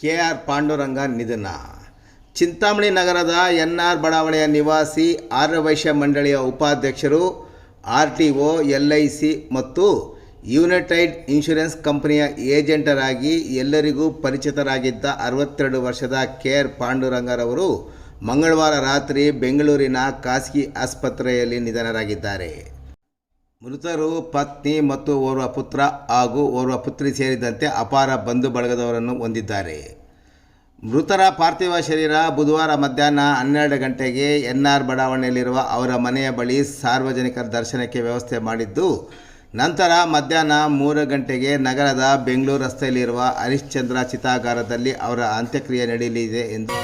K R Panduranga ನಿಧನ. ಚಿಂತಾಮಣಿ ನಗರದ N R ಬಡಾವಣೆಯ ನಿವಾಸಿ ಆರ್ಯವೈಶ್ಯ ಮಂಡಳಿಯ ಉಪಾಧ್ಯಕ್ಷರು R T O L I C ಮತ್ತು ಯುನೈಟೆಡ್ ಇನ್ಶೂರೆನ್ಸ್ ಕಂಪನಿಯ ಏಜೆಂಟರಾಗಿ ಎಲ್ಲರಿಗೂ ಪರಿಚಿತರಾಗಿದ್ದ ಅರವತ್ತೆರಡು ವರ್ಷದ ಕೆ ಆರ್ ಪಾಂಡುರಂಗರವರು ಮಂಗಳವಾರ ರಾತ್ರಿ ಬೆಂಗಳೂರಿನ ಖಾಸಗಿ ಆಸ್ಪತ್ರೆಯಲ್ಲಿ ನಿಧನರಾಗಿದ್ದಾರೆ. ಮೃತರು ಪತ್ನಿ ಮತ್ತು ಓರ್ವ ಪುತ್ರ ಹಾಗೂ ಓರ್ವ ಪುತ್ರಿ ಸೇರಿದಂತೆ ಅಪಾರ ಬಂಧು ಬಳಗದವರನ್ನು ಹೊಂದಿದ್ದಾರೆ. ಮೃತರ ಪಾರ್ಥಿವ ಶರೀರ ಬುಧವಾರ ಮಧ್ಯಾಹ್ನ ಹನ್ನೆರಡು ಗಂಟೆಗೆ ಎನ್ ಆರ್ ಬಡಾವಣೆಯಲ್ಲಿರುವ ಅವರ ಮನೆಯ ಬಳಿ ಸಾರ್ವಜನಿಕರ ದರ್ಶನಕ್ಕೆ ವ್ಯವಸ್ಥೆ ಮಾಡಿದ್ದು, ನಂತರ ಮಧ್ಯಾಹ್ನ ಮೂರು ಗಂಟೆಗೆ ನಗರದ ಬೆಂಗಳೂರು ರಸ್ತೆಯಲ್ಲಿರುವ ಹರಿಶ್ಚಂದ್ರ ಚಿತಾಗಾರದಲ್ಲಿ ಅವರ ಅಂತ್ಯಕ್ರಿಯೆ ನಡೆಯಲಿದೆ ಎಂದು